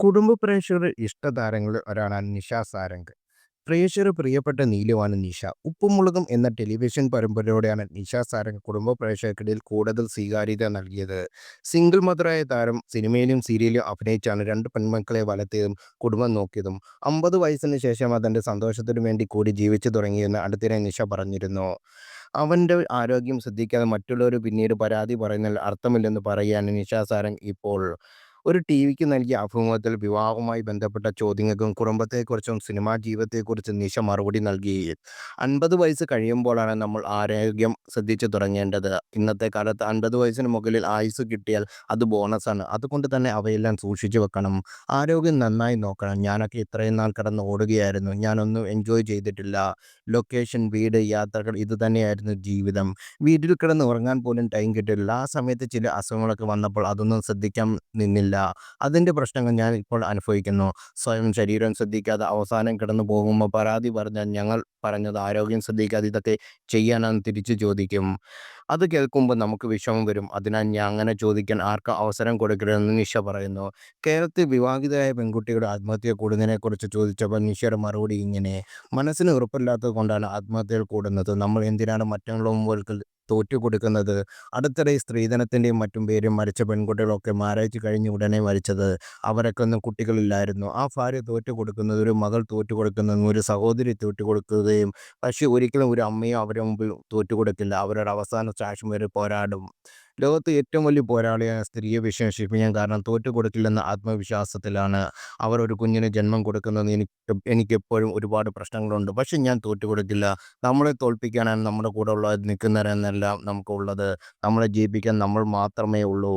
കുടുംബ പ്രേക്ഷകരുടെ ഇഷ്ടതാരങ്ങളിൽ ഒരാളാണ് നിഷ സാരംഗ്. പ്രേക്ഷകർ പ്രിയപ്പെട്ട നീലുവാണ് നിഷ. ഉപ്പും മുളകും എന്ന ടെലിവിഷൻ പരമ്പരയോടെയാണ് നിഷ സാരംഗ് കുടുംബ പ്രേക്ഷകർക്കിടയിൽ കൂടുതൽ സ്വീകാര്യത നൽകിയത്. സിംഗിൾ മദറായ താരം സിനിമയിലും സീരിയലിലും അഭിനയിച്ചാണ് രണ്ട് പെൺമക്കളെ വളർത്തിയതും കുടുംബം നോക്കിയതും. അമ്പത് വയസ്സിന് ശേഷം തന്റെ സന്തോഷത്തിനു വേണ്ടി കൂടി ജീവിച്ചു തുടങ്ങിയെന്ന് അടുത്തിടെ നിഷ പറഞ്ഞിരുന്നു. അവന്റെ ആരോഗ്യം ശ്രദ്ധിക്കാതെ മറ്റുള്ളവർ പിന്നീട് പരാതി പറയുന്നതിൽ അർത്ഥമില്ലെന്ന് പറയുകയാണ് നിഷ സാരംഗ് ഇപ്പോൾ. ഒരു ടി വിക്ക് നൽകിയ അഭിമുഖത്തിൽ വിവാഹവുമായി ബന്ധപ്പെട്ട ചോദ്യങ്ങൾക്കും കുടുംബത്തെക്കുറിച്ചും സിനിമാ ജീവിതത്തെക്കുറിച്ചും നിഷ മറുപടി നൽകി. "അൻപത് വയസ്സ് കഴിയുമ്പോഴാണ് നമ്മൾ ആരോഗ്യം ശ്രദ്ധിച്ചു തുടങ്ങേണ്ടത്. ഇന്നത്തെ കാലത്ത് അൻപത് വയസ്സിന് മുകളിൽ ആയുസ് കിട്ടിയാൽ അത് ബോണസാണ്. അതുകൊണ്ട് തന്നെ അവയെല്ലാം സൂക്ഷിച്ചു വെക്കണം. ആരോഗ്യം നന്നായി നോക്കണം. ഞാനൊക്കെ ഇത്രയും നാൾ കടന്ന് ഓടുകയായിരുന്നു. ഞാനൊന്നും എൻജോയ് ചെയ്തിട്ടില്ല. ലൊക്കേഷൻ, വീട്, യാത്രകൾ ഇത് തന്നെയായിരുന്നു ജീവിതം. വീട്ടിൽ കിടന്ന് ഉറങ്ങാൻ പോലും ടൈം കിട്ടില്ല ആ സമയത്ത് ചില അസുഖങ്ങളൊക്കെ വന്നപ്പോൾ അതൊന്നും ശ്രദ്ധിക്കാൻ നിന്നില്ല. അതിന്റെ പ്രശ്നങ്ങൾ ഞാൻ ഇപ്പോൾ അനുഭവിക്കുന്നു. സ്വയം ശരീരം ശ്രദ്ധിക്കാതെ അവസാനം കിടന്നു പോകുമ്പോൾ പരാതി പറഞ്ഞാൽ ഞങ്ങൾ പറഞ്ഞത് ആരോഗ്യം ശ്രദ്ധിക്കാതെ ഇതൊക്കെ ചെയ്യാനാന്ന് തിരിച്ചു ചോദിക്കും. അത് കേൾക്കുമ്പോൾ നമുക്ക് വിഷമം വരും. അതിനാൽ ഞാൻ അങ്ങനെ ചോദിക്കാൻ ആർക്കും അവസരം കൊടുക്കരുതെന്ന് നിഷ പറയുന്നു. കേരളത്തിൽ വിവാഹിതരായ പെൺകുട്ടിയുടെ ആത്മഹത്യ കൂടുന്നതിനെക്കുറിച്ച് ചോദിച്ചപ്പോൾ നിഷയുടെ മറുപടി ഇങ്ങനെ: "മനസ്സിന് ഉറപ്പില്ലാത്തത് കൊണ്ടാണ് ആത്മഹത്യകൾ കൂടുന്നത്. നമ്മൾ എന്തിനാണ് മറ്റുള്ള തോറ്റുകൊടുക്കുന്നത്. അടുത്തിടെ സ്ത്രീധനത്തിന്റെയും മറ്റും പേരും മരിച്ച പെൺകുട്ടികളൊക്കെ മാരേജ് കഴിഞ്ഞ് ഉടനെ മരിച്ചത്. അവർക്കൊന്നും കുട്ടികളില്ലായിരുന്നു. ആ ഭാര്യ തോറ്റുകൊടുക്കുന്നത്, ഒരു മകൾ തോറ്റുകൊടുക്കുന്നതും ഒരു സഹോദരി തോറ്റുകൊടുക്കുകയും പക്ഷേ ഒരിക്കലും ഒരു അമ്മയും അവരുടെ മുമ്പിൽ തോറ്റുകൊടുക്കില്ല. അവരുടെ അവസാന ശ്വാസം വരെ പോരാടും. ലോകത്തെ ഏറ്റവും വലിയ പോരാളിയായ സ്ത്രീയെ വിശേഷിപ്പിക്കാൻ കാരണം തോറ്റു കൊടുക്കില്ലെന്ന ആത്മവിശ്വാസത്തിലാണ്. അവർ ഒരു കുഞ്ഞിന് ജന്മം കൊടുക്കുന്നത് എനിക്ക് എനിക്കെപ്പോഴും ഒരുപാട് പ്രശ്നങ്ങളുണ്ട്. പക്ഷെ ഞാൻ തോറ്റു കൊടുക്കില്ല നമ്മളെ തോൽപ്പിക്കാനാണ് നമ്മുടെ കൂടെ ഉള്ള നിൽക്കുന്നവരെന്നെല്ലാം നമുക്കുള്ളത്. നമ്മളെ ജയിപ്പിക്കാൻ നമ്മൾ മാത്രമേ ഉള്ളൂ."